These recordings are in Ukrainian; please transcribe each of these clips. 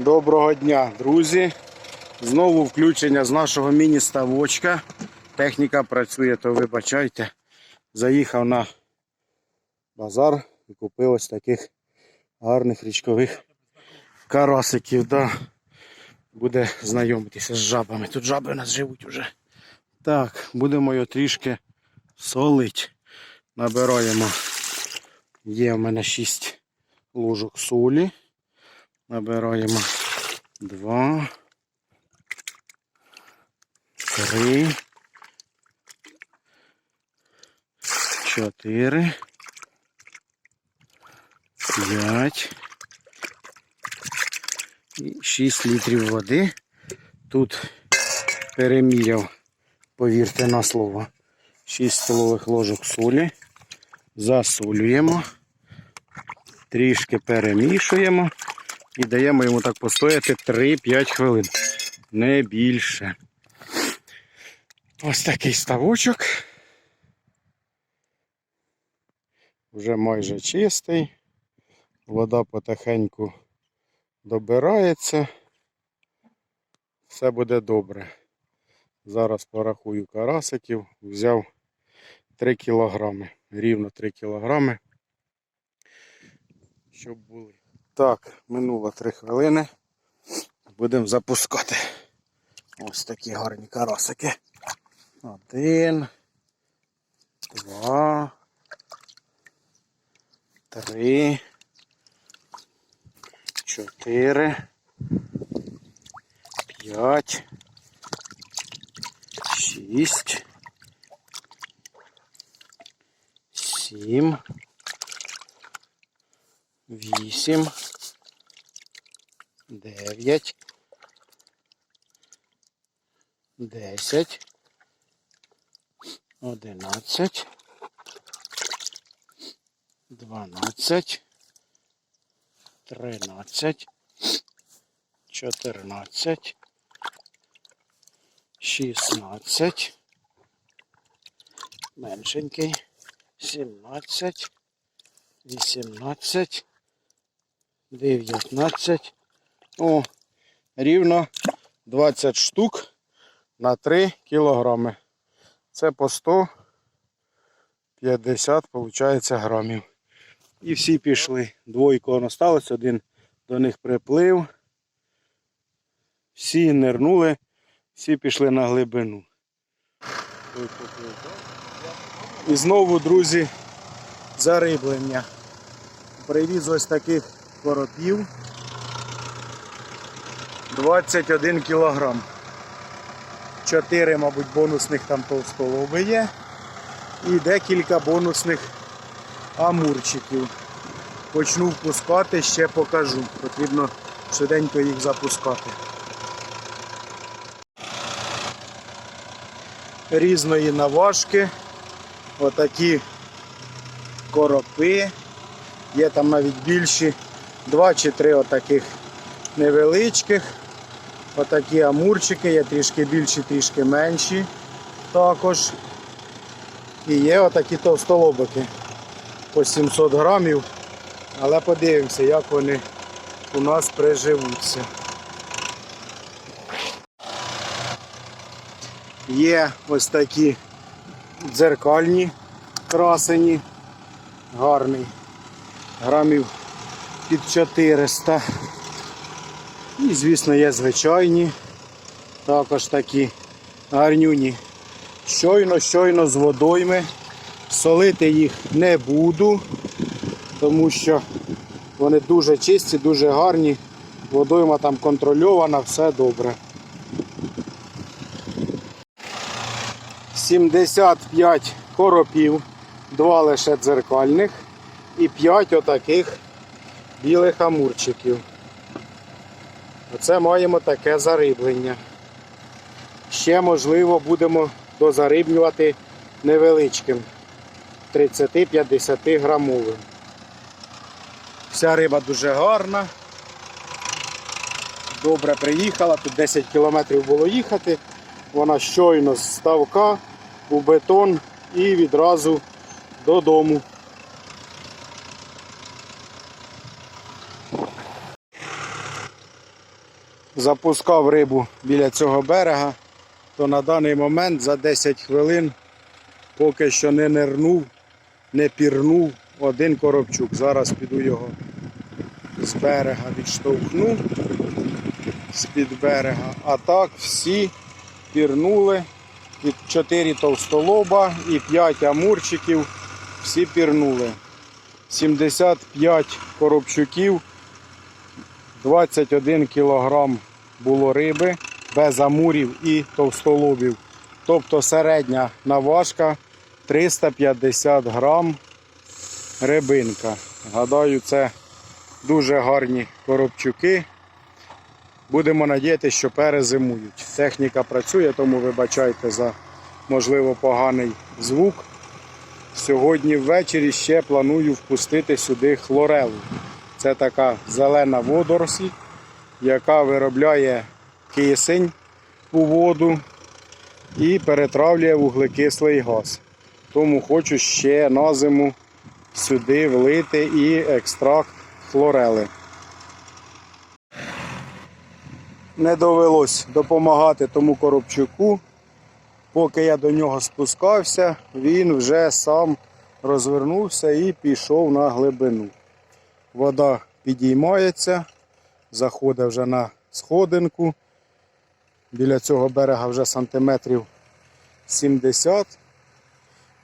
Доброго дня, друзі. Знову включення з нашого міні-ставочка. Техніка працює, то вибачайте. Заїхав на базар і купив ось таких гарних річкових карасиків. Да. Буде знайомитися з жабами. Тут жаби у нас живуть уже. Так, будемо його трішки солить. Набираємо. Є в мене 6 ложок солі. Набираємо два, три, чотири, п'ять і шість літрів води. Тут переміряв, повірте на слово, 6 столових ложок солі. Засолюємо, трішки перемішуємо. І даємо йому так постояти 3-5 хвилин. Не більше. Ось такий ставочок. Вже майже чистий. Вода потихеньку добирається. Все буде добре. Зараз порахую карасиків. Взяв 3 кілограми. Рівно 3 кілограми. Щоб були. Так, минуло 3 хвилини. Будемо запускати. Ось такі гарні карасики. Один. Два. Три. Чотири. П'ять. Шість. Сім. Вісім. Дев'ять. Десять. Одинадцять. Дванадцять. Тринадцять. Чотирнадцять. Шістнадцять. Меншенький. Сімнадцять. Вісімнадцять. Дев'ятнадцять. О, рівно 20 штук на 3 кілограми. Це по 150, виходить, грамів. І всі пішли. Двойко осталось, один до них приплив. Всі нирнули, всі пішли на глибину. І знову, друзі, зариблення. Привіз ось таких коропів. 21 кілограм. 4, мабуть, бонусних там товстолоби є. І декілька бонусних амурчиків. Почну впускати, ще покажу. Потрібно швиденько їх запускати. Різної наважки. Отакі коропи. Є там навіть більші. Два чи три отаких невеличких. Отакі амурчики, є трішки більші, трішки менші також. І є отакі товстолобики по 700 грамів. Але подивимося, як вони у нас приживуться. Є ось такі дзеркальні красені, гарний, грамів під 400. І, звісно, є звичайні, також такі гарнюні. Щойно, щойно з водойми. Солити їх не буду, тому що вони дуже чисті, дуже гарні. Водойма там контрольована, все добре. 75 коропів, два лише дзеркальних і 5 отаких білих амурчиків. Оце маємо таке зариблення. Ще, можливо, будемо дозарибнювати невеличким 30-50 грамовим. Вся риба дуже гарна. Добре приїхала, тут 10 кілометрів було їхати. Вона щойно з ставка у бетон і відразу додому. Запускав рибу біля цього берега, то на даний момент за 10 хвилин поки що не нирнув, не пірнув один коробчук. Зараз піду його з берега відштовхну з-під берега. А так всі пірнули. Від 4 товстолоба і 5 амурчиків. Всі пірнули. 75 коробчуків, 21 кілограм було риби без амурів і товстолобів. Тобто середня наважка 350 грам рибинка. Гадаю, це дуже гарні коробчуки. Будемо надіятися, що перезимують. Техніка працює, тому вибачайте за можливо поганий звук. Сьогодні ввечері ще планую впустити сюди хлорелу. Це така зелена водоросль, яка виробляє кисень у воду і перетравлює вуглекислий газ. Тому хочу ще на зиму сюди влити і екстракт хлорели. Не довелось допомагати тому коробчуку. Поки я до нього спускався, він вже сам розвернувся і пішов на глибину. Вода підіймається, заходить вже на сходинку. Біля цього берега вже сантиметрів 70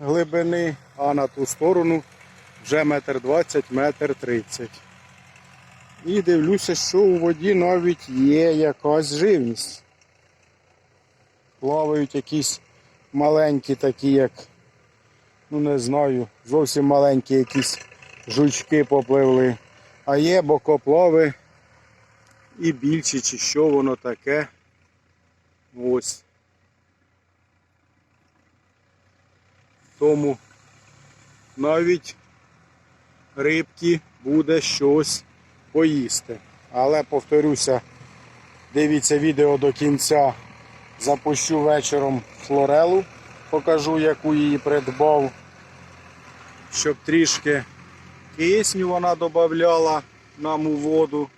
глибини, а на ту сторону вже метр 20, метр 30. І дивлюся, що у воді навіть є якась живність. Плавають якісь маленькі такі, як, ну не знаю, зовсім маленькі якісь жучки попливли. А є бокоплави і більші, чи що воно таке. Ось. Тому навіть рибки буде щось поїсти. Але повторюся, дивіться відео до кінця. Запущу вечором флорелу, покажу, яку її придбав, щоб трішки кисню вона додавала нам у воду.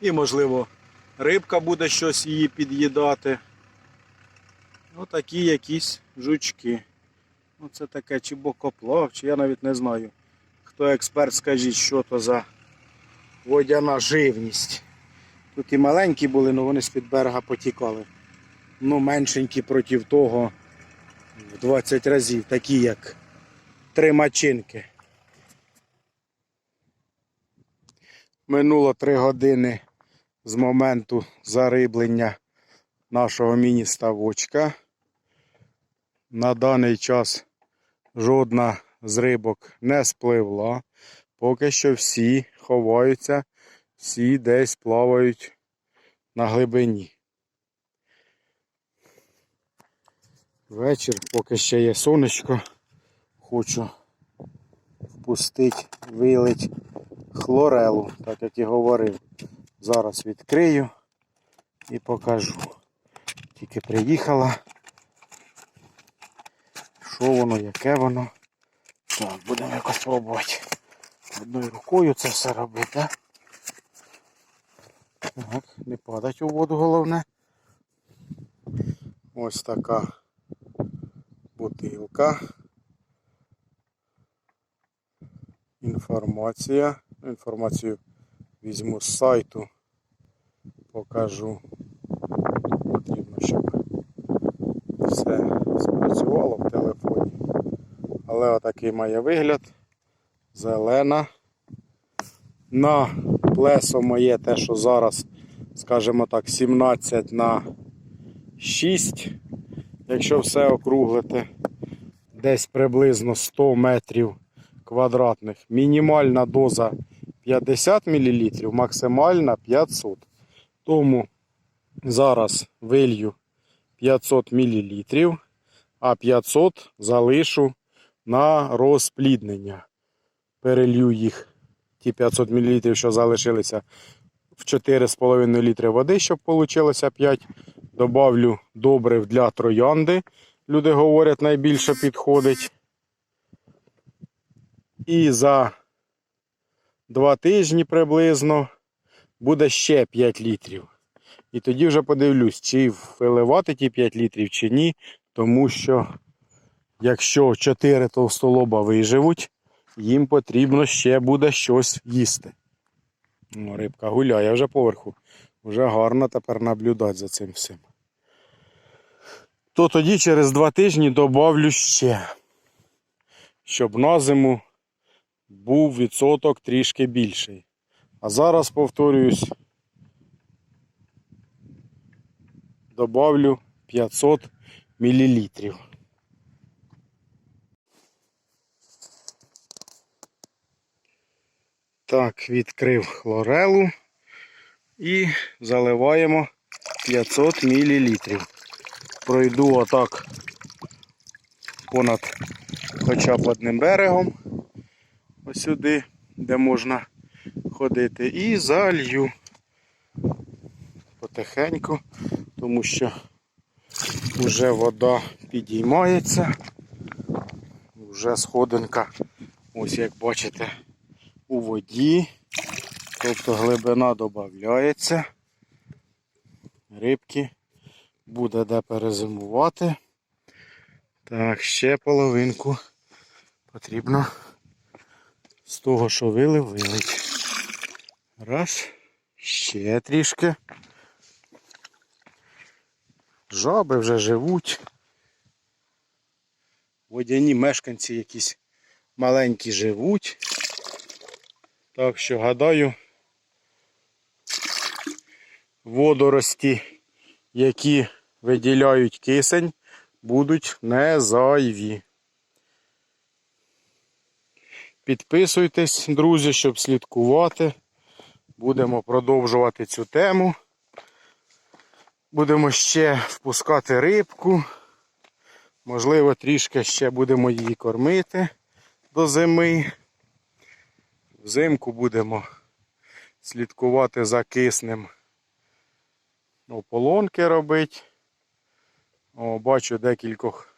І, можливо, рибка буде щось її під'їдати. Отакі якісь жучки. Оце таке чи бокоплав, чи я навіть не знаю. Хто експерт, скажіть, що то за водяна живність. Тут і маленькі були, але вони з-під берега потікали. Ну, меншенькі проти того в 20 разів, такі як три мачинки. Минуло 3 години з моменту зариблення нашого міні-ставочка. На даний час жодна з рибок не спливла. Поки що всі ховаються, всі десь плавають на глибині. Вечір, поки ще є сонечко, хочу впустити, вилить хлорелу, так як і говорив. Зараз відкрию і покажу. Тільки приїхала. Що воно, яке воно. Так, будемо якось пробувати. Одною рукою це все робити. Так, не падать у воду головне. Ось така бутилка. Інформація. Інформацію візьму з сайту, покажу. Потрібно, щоб все спрацювало в телефоні. Але отакий має вигляд. Зелена. На плесо моє те, що зараз, скажімо так, 17 на 6. Якщо все округлити, десь приблизно 100 метрів квадратних. Мінімальна доза 50 мл, максимальна 500. Тому зараз вилью 500 мл, а 500 залишу на розпліднення. Перелью їх, ті 500 мл, що залишилися в 4,5 літри води, щоб вийшло 5. Добавлю добрив для троянди. Люди говорять, найбільше підходить. І за 2 тижні приблизно буде ще 5 літрів. І тоді вже подивлюсь, чи виливати ті 5 літрів, чи ні. Тому що якщо 4 товстолоба виживуть, їм потрібно ще буде щось їсти. Ну, рибка гуляє вже поверху. Вже гарно тепер наблюдати за цим всім. То тоді через два тижні добавлю ще, щоб на зиму був відсоток трішки більший. А зараз повторююсь, добавлю 500 мл. Так, відкрив хлорелу і заливаємо 500 мл. Пройду отак понад хоча б одним берегом, сюди, де можна ходити, і залью. Потихеньку, тому що вже вода підіймається, вже сходинка, ось як бачите, у воді, тобто глибина додається, рибки буде де перезимувати. Так, ще половинку потрібно з того, що вилив, вилить. Раз, ще трішки. Жаби вже живуть. Водяні мешканці якісь маленькі живуть. Так що гадаю, водорості, які виділяють кисень, будуть не зайві. Підписуйтесь, друзі, щоб слідкувати. Будемо продовжувати цю тему. Будемо ще впускати рибку. Можливо, трішки ще будемо її кормити до зими. Взимку будемо слідкувати за киснем. Ополонки робити. О, бачу декількох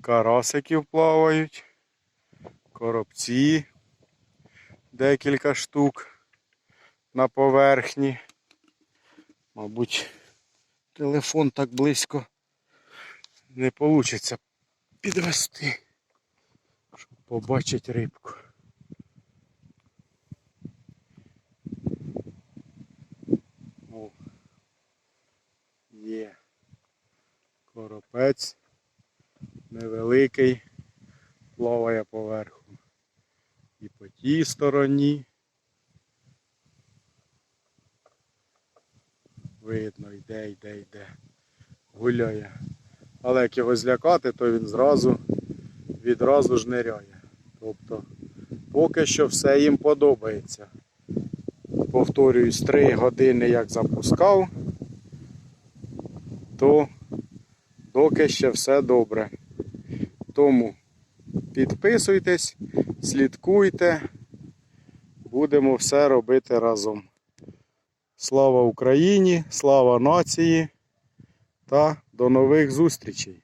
карасиків плавають. Коробці. Декілька штук на поверхні. Мабуть, телефон так близько не вийде підвести, щоб побачити рибку. О, є коропець невеликий, плаває тій стороні. Видно, йде, йде, йде. Гуляє. Але як його злякати, то він зразу відразу ж ниряє. Тобто поки що все їм подобається. Повторююсь, 3 години як запускав, то доки ще все добре. Тому підписуйтесь, слідкуйте, будемо все робити разом. Слава Україні, слава нації та до нових зустрічей!